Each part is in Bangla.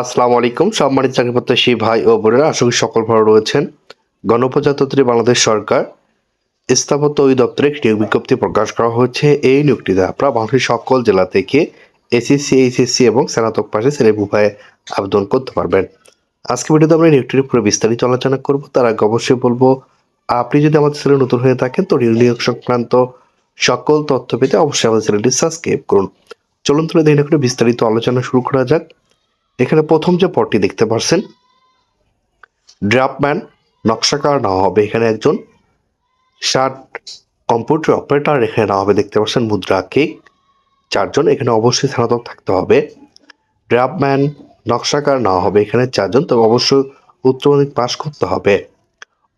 আসসালামু আলাইকুম। সম্মানিত চাকরি প্রত্যাশী ভাই ও বোনেরা, আশা করি সকল ভালো রয়েছেন। গণপ্রজাতন্ত্রী বাংলাদেশ সরকার স্থাপত্য অধিদপ্তরে একটি নিয়োগ বিজ্ঞপ্তি প্রকাশ করা হয়েছে। এই নিয়োগটিতে আপনারা বাংলাদেশের সকল জেলা থেকে এসএসসি, এইচএসসি এবং স্নাতক পাশে শ্রেণি উভয়ে আবেদন করতে পারবেন। আজকে ভিডিওতে আমরা নিয়োগটির পুরো বিস্তারিত আলোচনা করব। তার আগে অবশ্যই বলব, আপনি যদি আমাদের চ্যানেল নতুন হয়ে থাকেন, তো নিয়োগ সংক্রান্ত সকল তথ্য পেতে অবশ্যই আমাদের চ্যানেলটি সাবস্ক্রাইব করুন। চলুন তুলে দেখে বিস্তারিত আলোচনা শুরু করা যাক। এখানে প্রথম যে পটটি দেখতে পাচ্ছেন ড্রাফটম্যান, নকশাকার নেওয়া হবে এখানে একজন। ষাট কম্পিউটার অপারেটর এখানে নেওয়া হবে, দেখতে পাচ্ছেন মুদ্রা কেক। চারজন এখানে অবশ্যই স্নাতক থাকতে হবে। ড্রাফটম্যান, নকশাকার নেওয়া হবে এখানে চারজন, তবে অবশ্যই উচ্চ মাধ্যমিক পাশ করতে হবে।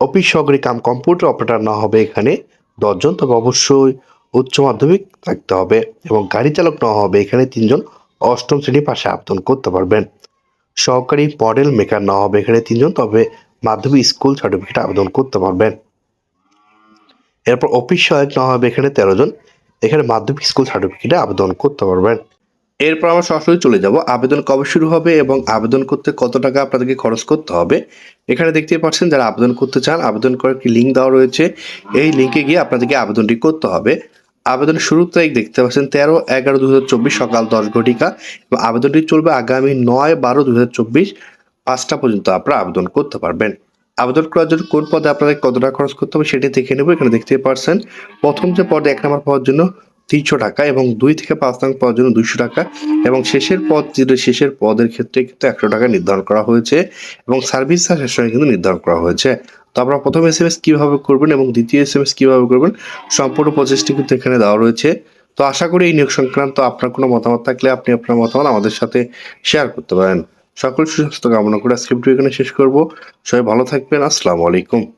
অফিস সহকারী কাম কম্পিউটার অপারেটর নেওয়া হবে এখানে দশজন, তবে অবশ্যই উচ্চ মাধ্যমিক থাকতে হবে এবং গাড়ি চালক নেওয়া হবে এখানে তিনজন। অষ্টম শ্রেণি পাশে আবেদন করতে পারবেন। সহকারী মডেল মেকার না হবে এখানে তিনজন, তবে মাধ্যমিক স্কুল সার্টিফিকেট আবেদন করতে পারবেন। এরপর অফিস সহায়ক না হবে এখানে তেরো জন, এখানে মাধ্যমিক স্কুল সার্টিফিকেটে আবেদন করতে পারবেন। এরপর আমরা সরাসরি চলে যাব, আবেদন কবে শুরু হবে এবং আবেদন করতে কত টাকা আপনাদেরকে খরচ করতে হবে। এখানে দেখতেই পাচ্ছেন, যারা আবেদন করতে চান, আবেদন করার একটি লিঙ্ক দেওয়া রয়েছে। এই লিঙ্কে গিয়ে আপনাদেরকে আবেদনটি করতে হবে। আবেদনের শুরুর তারিখ দেখতে পাচ্ছেন তেরো এগারো দু সকাল দশ ঘটিকা এবং আবেদনটি চলবে আগামী নয় বারো দু পাঁচটা পর্যন্ত আপনারা আবেদন করতে পারবেন। আবেদন করার জন্য কোন পদে আপনাদের কত টাকা খরচ করতে হবে সেটি দেখে নেব। এখানে দেখতে পারছেন প্রথম যে পদে এক নম্বর পাওয়ার জন্য তিনশো টাকা এবং দুই থেকে পাঁচ নম্বর পাওয়ার জন্য দুইশো টাকা এবং শেষের পদ যেটা শেষের পদের ক্ষেত্রে কিন্তু একশো টাকা নির্ধারণ করা হয়েছে এবং সার্ভিস সঙ্গে কিন্তু নির্ধারণ করা হয়েছে। তো আপনারা প্রথম এস এম এস কীভাবে করবেন এবং দ্বিতীয় এস এম এস কীভাবে করবেন, সম্পূর্ণ প্রচেষ্টি কিন্তু এখানে দেওয়া রয়েছে। তো আশা করি এই নিয়োগ সংক্রান্ত আপনার কোনো মতামত থাকলে আপনি আপনার মতামত আমাদের সাথে শেয়ার করতে পারেন। সকল সুস্বাস্থ্য কামনা করে স্ক্রিপ্ট এখানে শেষ করব। সবাই ভালো থাকবেন। আসসালামু আলাইকুম।